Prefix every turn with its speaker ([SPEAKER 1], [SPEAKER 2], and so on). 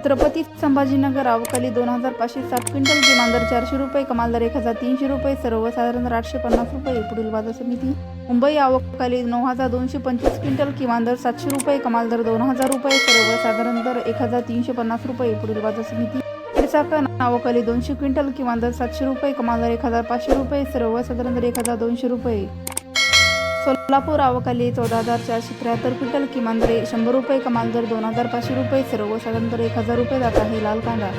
[SPEAKER 1] छत्रपती संभाजीनगर अवकाली दोन हजार पाचशे सात क्विंटल किमान दर चारशे रुपये कमाल दर एक हजार तीनशे रुपये सर्वसाधारण आठशे पन्नास रुपये पुढील बाजार समिती. मुंबई अवकाली नऊ हजार दोनशे पंचवीस क्विंटल किमान दर सातशे रुपये कमाल दर दोन हजार रुपये सर्वसाधारण दर एक हजार तीनशे पन्नास रुपये पुढील बाजार समिती. चाकण अवकाली दोनशे क्विंटल किमान दर सातशे रुपये कमाल दर एक हजार पाचशे रुपये सर्वसाधारण दर एक हजार दोनशे रुपये. सोलापूर अवकाली चौदा हजार चारशे त्र्याहत्तर क्विंटल किमान दर शंभर रुपये कमाल दर दोन हजार पाचशे रुपये सर्वसाधारण दर एक हजार रुपये जात आहे लाल कांदा.